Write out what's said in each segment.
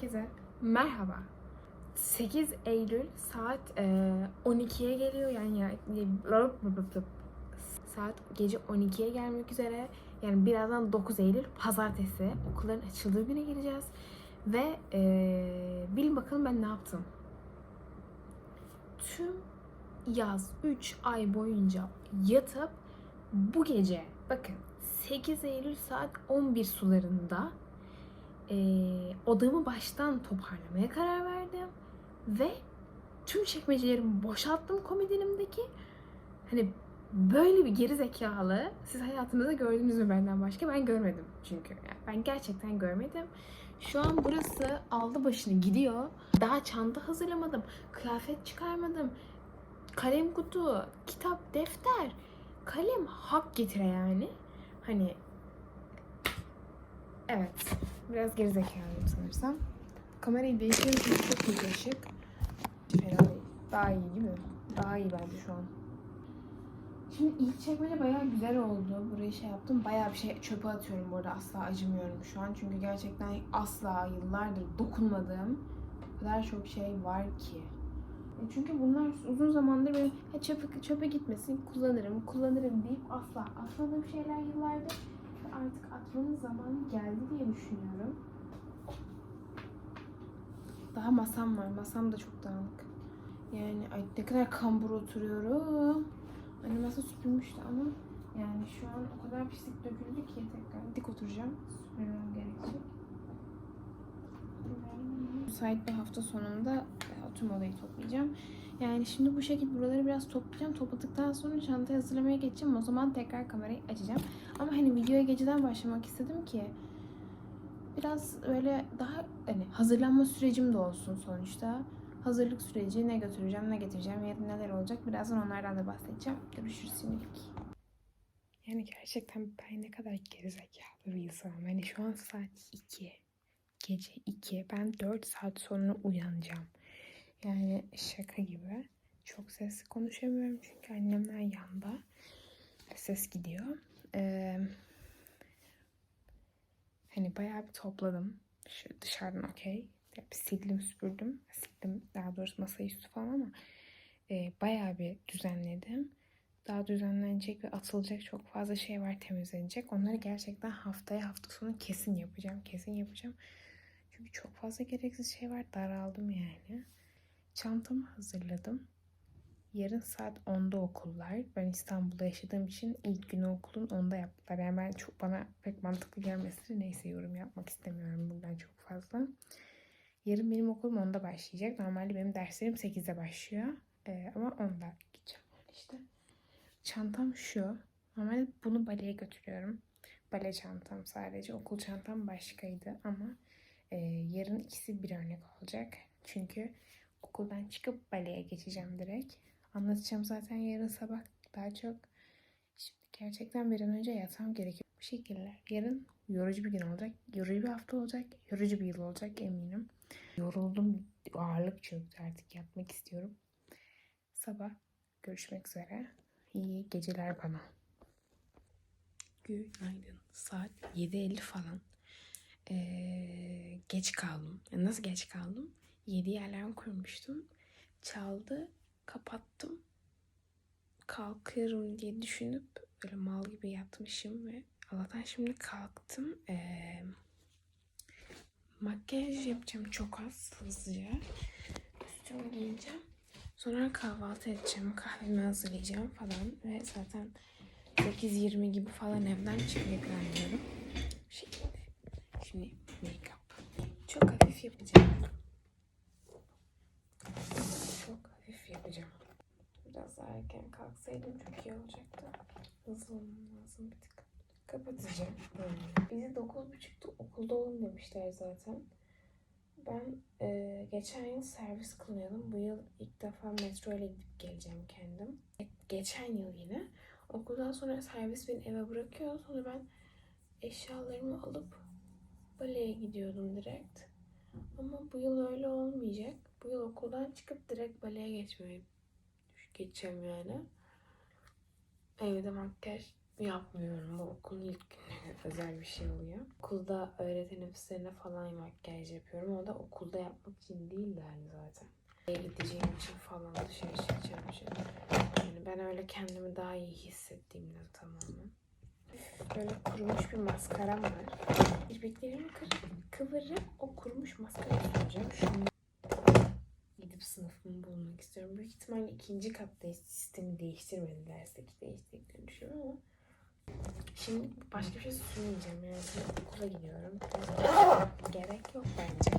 Herkese merhaba. 8 Eylül saat e, 12'ye geliyor yani, yani saat gece 12'ye gelmek üzere. Yani birazdan 9 Eylül pazartesi okulların açıldığı güne gireceğiz. Ve e, bilin bakalım ben ne yaptım. Tüm yaz 3 ay boyunca yatıp bu gece bakın 8 Eylül saat 11 sularında e, odamı baştan toparlamaya karar verdim ve tüm çekmecelerimi boşalttım komodinimdeki. Hani böyle bir geri zekalı siz hayatınızda gördünüz mü benden başka? Ben görmedim çünkü. Yani ben gerçekten görmedim. Şu an burası aldı başını gidiyor. Daha çanta hazırlamadım. Kıyafet çıkarmadım. Kalem kutu, kitap, defter. Kalem hak getire yani. Hani Evet. Biraz gerizekalıyım sanırsam. Kamerayı değiştirince çok iyi değil. Daha iyi değil mi? Daha iyi bence şu an. Şimdi ilk çekmece bayağı güzel oldu. Burayı şey yaptım. Bayağı bir şey çöpe atıyorum bu arada. Asla acımıyorum şu an. Çünkü gerçekten asla yıllardır dokunmadığım o kadar çok şey var ki. E Çünkü bunlar uzun zamandır benim "Ha çöpe, çöpe gitmesin kullanırım, kullanırım deyip asla atmadığım şeyler yıllardır artık atmanın zamanı geldi diye düşünüyorum. Daha masam var. Masam da çok dağınık. Yani ay ne kadar kambur oturuyorum. Anne masa süpürmüştü ama yani şu an o kadar pislik döküldü ki tekrar dik oturacağım. Süpürmem gerekecek. Müsait bir hafta sonunda e, tüm odayı toplayacağım. Yani şimdi bu şekilde buraları biraz toplayacağım. Topladıktan sonra çantayı hazırlamaya geçeceğim. O zaman tekrar kamerayı açacağım. Ama hani videoya geceden başlamak istedim ki biraz öyle daha hani hazırlanma sürecim de olsun sonuçta. Hazırlık süreci ne götüreceğim, ne getireceğim, yarın neler olacak birazdan onlardan da bahsedeceğim. Görüşürüz şimdilik. Yani gerçekten ben ne kadar gerizekalı bir insanım. Yani şu an saat 2. Gece 2. Ben 4 saat sonra uyanacağım. Yani şaka gibi. Çok sesli konuşamıyorum çünkü annemler yanda. Ses gidiyor. Ee, hani bayağı bir topladım. Şu dışarıdan okey. Bir sildim süpürdüm. Sildim daha doğrusu masaüstü falan ama e, bayağı bir düzenledim. Daha düzenlenecek ve atılacak çok fazla şey var temizlenecek. Onları gerçekten haftaya hafta sonu kesin yapacağım. Kesin yapacağım. Çünkü çok fazla gereksiz şey var. Daraldım yani. Çantamı hazırladım. Yarın saat 10'da okullar. Ben İstanbul'da yaşadığım için ilk günü okulun 10'da yaptılar. Yani ben çok bana pek mantıklı gelmesi neyse yorum yapmak istemiyorum buradan çok fazla. Yarın benim okulum 10'da başlayacak. Normalde benim derslerim 8'de başlıyor. Ee, ama 10'da gideceğim işte. Çantam şu. Normalde bunu baleye götürüyorum. Bale çantam sadece. Okul çantam başkaydı ama e, yarın ikisi bir örnek olacak. Çünkü okuldan çıkıp baleye geçeceğim direkt. Anlatacağım zaten yarın sabah daha çok. Şimdi gerçekten bir an önce yatmam gerekiyor. Bu şekiller. Yarın yorucu bir gün olacak. Yorucu bir hafta olacak. Yorucu bir yıl olacak eminim. Yoruldum. Ağırlık çöktü artık. Yatmak istiyorum. Sabah görüşmek üzere. İyi geceler bana. Günaydın. Saat 7.50 falan. Ee, geç kaldım. Nasıl geç kaldım? 7 alarm kurmuştum. Çaldı. Kapattım. Kalkıyorum diye düşünüp böyle mal gibi yatmışım ve Allah'tan şimdi kalktım. Ee, makyaj yapacağım çok az hızlıca. Üstümü giyeceğim. Sonra kahvaltı edeceğim. Kahvemi hazırlayacağım falan. Ve zaten 8.20 gibi falan evden çıkmayı planlıyorum. Şekilde. Şimdi make-up. Çok hafif yapacağım. Çok hafif yapacağım. Biraz daha erken kalksaydım çok iyi olacaktı. Hızlı olmam lazım bir tık. Kapatacağım. Böyle. Bizi 9.30'da okulda olun demişler zaten. Ben e, geçen yıl servis kullanıyordum. Bu yıl ilk defa metro ile gidip geleceğim kendim. E, geçen yıl yine. Okuldan sonra servis beni eve bırakıyor. Sonra ben eşyalarımı alıp baleye gidiyordum direkt. Ama bu yıl öyle olmayacak. Bu yıl okuldan çıkıp direkt baleye geçmeyi geçeceğim yani. Evde makyaj yapmıyorum. Bu okulun ilk günü özel bir şey oluyor. Okulda öğreten ofislerine falan makyaj yapıyorum. O da okulda yapmak için değil de hani zaten. Gideceğim için falan dışarı çıkacağım için. Yani ben öyle kendimi daha iyi hissettiğimde tamamen. Böyle kurumuş bir maskaram var. İrmiklerimi kır- kıvırıp o kurumuş maskarayı süreceğim. İstiyorum. Büyük ihtimalle ikinci kattayız. Sistemi değiştirmedi dersteki değiştirdiklerini düşünüyorum ama Şimdi başka bir şey sürmeyeceğim yani okula gidiyorum. Gerek yok bence.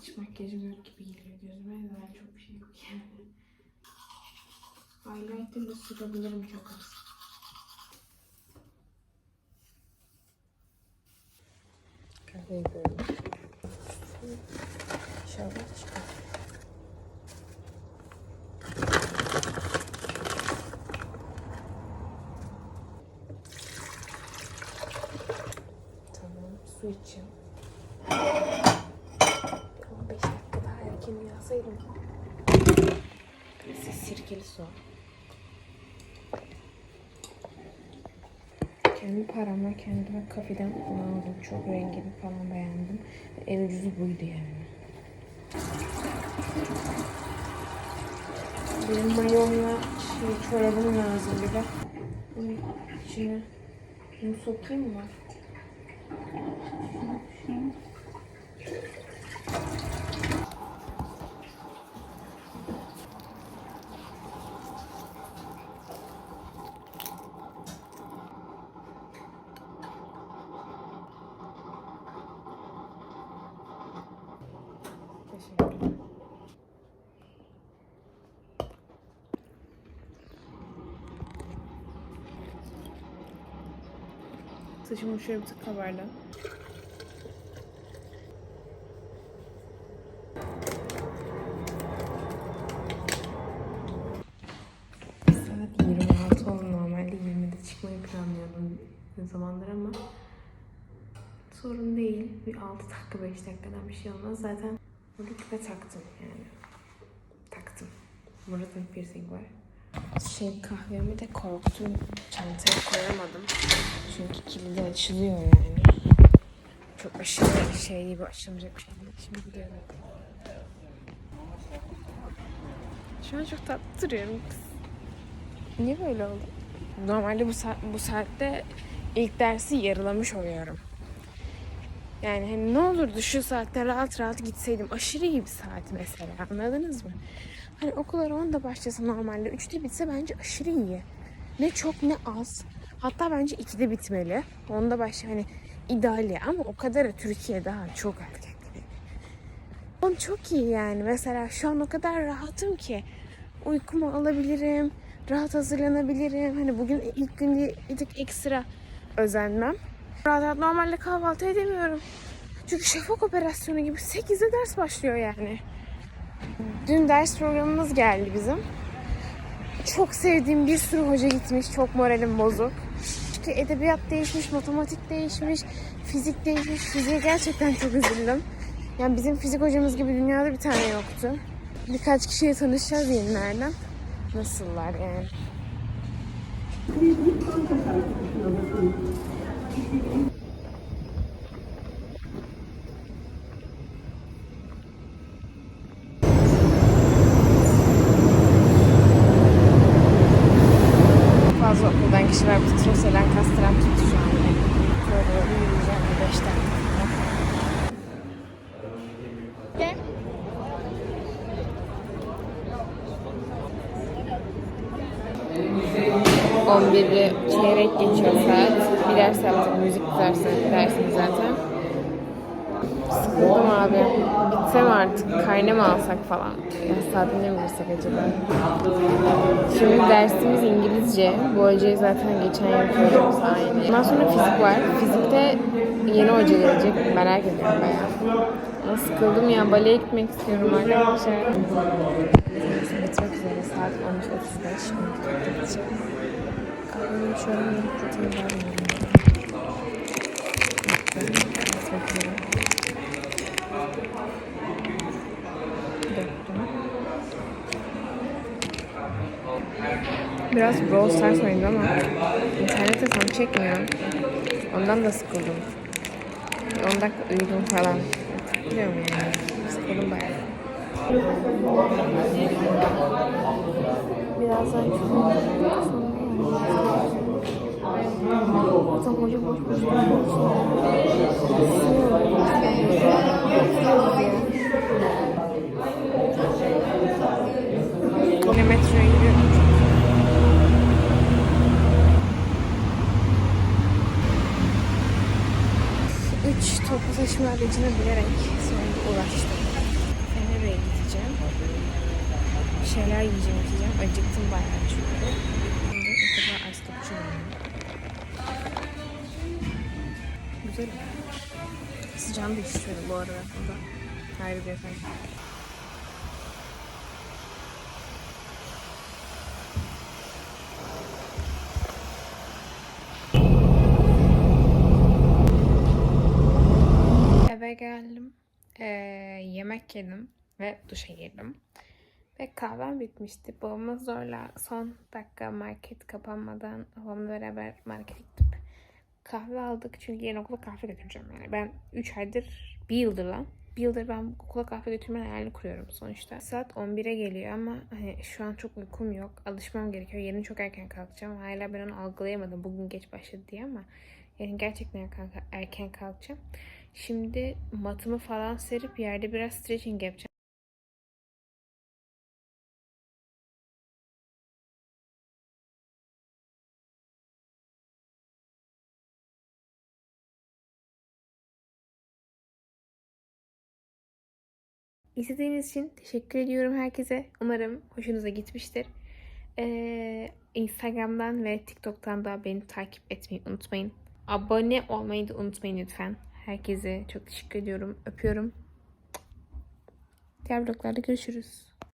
Hiç makyajım yok gibi geliyor gözüme ben çok bir şey yok yani. Highlighter da sürebilirim çok az. Kahve yapıyorum. İnşallah çıkar. Su içeceğim. 15 dakika daha erken uyansaydım. Neyse sirkeli su. Kendi paramla kendime kafeden aldım. Çok rengini falan beğendim. En ucuzu buydu yani. Benim mayomla şey, çorabım lazım bir de. İçine bunu sokayım mı? Teşekkürler. Saçımı şöyle bir tık kabardı. Saat 26 oldu. Normalde 20'de çıkmayı planlıyordum ne zamandır ama sorun değil. Bir 6 dakika 5 dakikadan bir şey olmaz. Zaten burada küpe taktım yani. Taktım. Da piercing var. Şey kahvemi de korktum. Çantaya koyamadım. Çünkü kilidi açılıyor yani. Çok aşırı şey gibi açılmayacak bir şey değil. Şimdi gidiyorum. Şu an çok tatlı duruyorum. Niye böyle oldu? Normalde bu, saat, bu saatte ilk dersi yarılamış oluyorum. Yani hani ne olurdu şu saatte rahat rahat gitseydim. Aşırı iyi bir saat mesela anladınız mı? Hani okullar 10'da başlasa normalde 3'te bitse bence aşırı iyi. Ne çok ne az. Hatta bence 2'de bitmeli. 10'da başla hani ideali ama o kadar Türkiye daha çok erken. On çok iyi yani. Mesela şu an o kadar rahatım ki uykumu alabilirim, rahat hazırlanabilirim. Hani bugün ilk gün diye bir tık ekstra özenmem. Rahat rahat normalde kahvaltı edemiyorum. Çünkü şafak operasyonu gibi 8'de ders başlıyor yani. Dün ders programımız geldi bizim. Çok sevdiğim bir sürü hoca gitmiş. Çok moralim bozuk. Çünkü edebiyat değişmiş, matematik değişmiş, fizik değişmiş. Fiziğe gerçekten çok üzüldüm. Yani bizim fizik hocamız gibi dünyada bir tane yoktu. Birkaç kişiyle tanışacağız yenilerden. Nasıllar yani? 11'i çeyrek geçiyor saat. Bir ders yaptık, müzik dersi, dersini zaten. Sıkıldım abi. Bitsem artık karne mi alsak falan? Ya saatinde mi bulsak acaba? Şimdi dersimiz İngilizce. Bu hocayı zaten geçen yapıyordum sayende. Ondan sonra fizik var. Fizikte yeni hoca gelecek. Merak ediyorum bayağı. Ama sıkıldım ya. Baleye gitmek istiyorum arkadaşlar. Bitmek üzere saat 13.35. Şimdi gideceğim. Biraz Brawl Stars oynadım ama internette tam çekmiyor. Ondan da sıkıldım. 10 dakika uyudum falan. Biliyorum yani. Sıkıldım bayağı. Birazdan hoca boş boş Yine metroya gidiyorum. Üç toplu taşıma aracına binerek sonunda ulaştım. Fener'e gideceğim. Bir şeyler yiyeceğim, içeceğim. Acıktım bayağı çünkü. Şimdi ilk defa ice cappuccino. Güzel. Sıcağını da istiyorum bu arada. Bu da ayrı bir efendim. Eve geldim. Ee, yemek yedim ve duşa girdim. Ve kahvem bitmişti. Babamın zorla son dakika market kapanmadan babamla beraber markete gittik. Kahve aldık çünkü yarın okula kahve götüreceğim yani. Ben 3 aydır, bir yıldır lan. Bir yıldır ben okula kahve götürmenin hayalini kuruyorum sonuçta. Saat 11'e geliyor ama hani şu an çok uykum yok. Alışmam gerekiyor. Yarın çok erken kalkacağım. Hala ben onu algılayamadım bugün geç başladı diye ama yarın gerçekten erken kalkacağım. Şimdi matımı falan serip yerde biraz stretching yapacağım. İzlediğiniz için teşekkür ediyorum herkese. Umarım hoşunuza gitmiştir. Ee, Instagram'dan ve TikTok'tan da beni takip etmeyi unutmayın. Abone olmayı da unutmayın lütfen. Herkese çok teşekkür ediyorum. Öpüyorum. Diğer vloglarda görüşürüz.